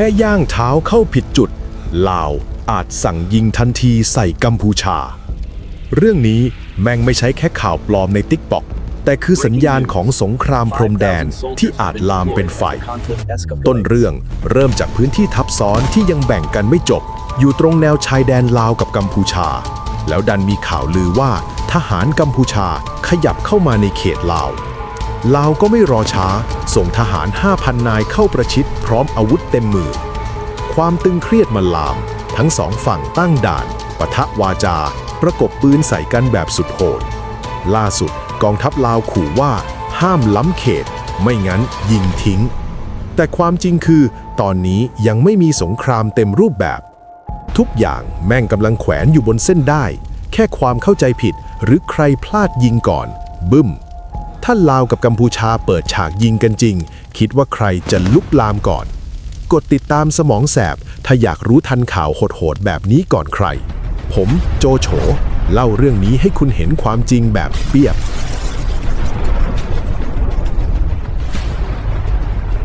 ค่ย่างเท้าเข้าผิดจุด ลาวอาจสั่งยิงทันทีใส่กัมพูชา เรื่องนี้แม่งไม่ใช่แค่ข่าวปลอมในติ๊กปอกแต่คือสัญญาณของสงครามพรมแดนที่อาจลามเป็นไฟ ต้นเรื่องเริ่มจากพื้นที่ทับซ้อนที่ยังแบ่งกันไม่จบ อยู่ตรงแนวชายแดนลาวกับกัมพูชา แล้วดันมีข่าวลือว่า ทหารกัมพูชาขยับเข้ามาในเขตลาว ลาวก็ไม่รอช้า ส่งทหาร 5,000 นายเข้าประชิดพร้อมอาวุธเต็มมือ ความตึงเครียดมันลาม ทั้งสองฝั่งตั้งด่านปะทะวาจา ประกบปืนใส่กันแบบสุดโหด ล่าสุดกองทัพลาวขู่ว่า ห้ามล้ำเขต ไม่งั้นยิงทิ้ง แต่ความจริงคือ ตอนนี้ยังไม่มีสงครามเต็มรูปแบบ ทุกอย่างแม่งกำลังแขวนอยู่บนเส้นได้ แค่ความเข้าใจผิดหรือใครพลาดยิงก่อน บึ้ม ถ้าลาวกับกัมพูชาเปิดฉากยิงกันจริง คิดว่าใครจะลุกลามก่อน กดติดตามสมองแสบ ถ้าอยากรู้ทันข่าวโหดๆแบบนี้ก่อนใคร ผมโจโฉเล่าเรื่องนี้ให้คุณเห็นความจริงแบบเปียบ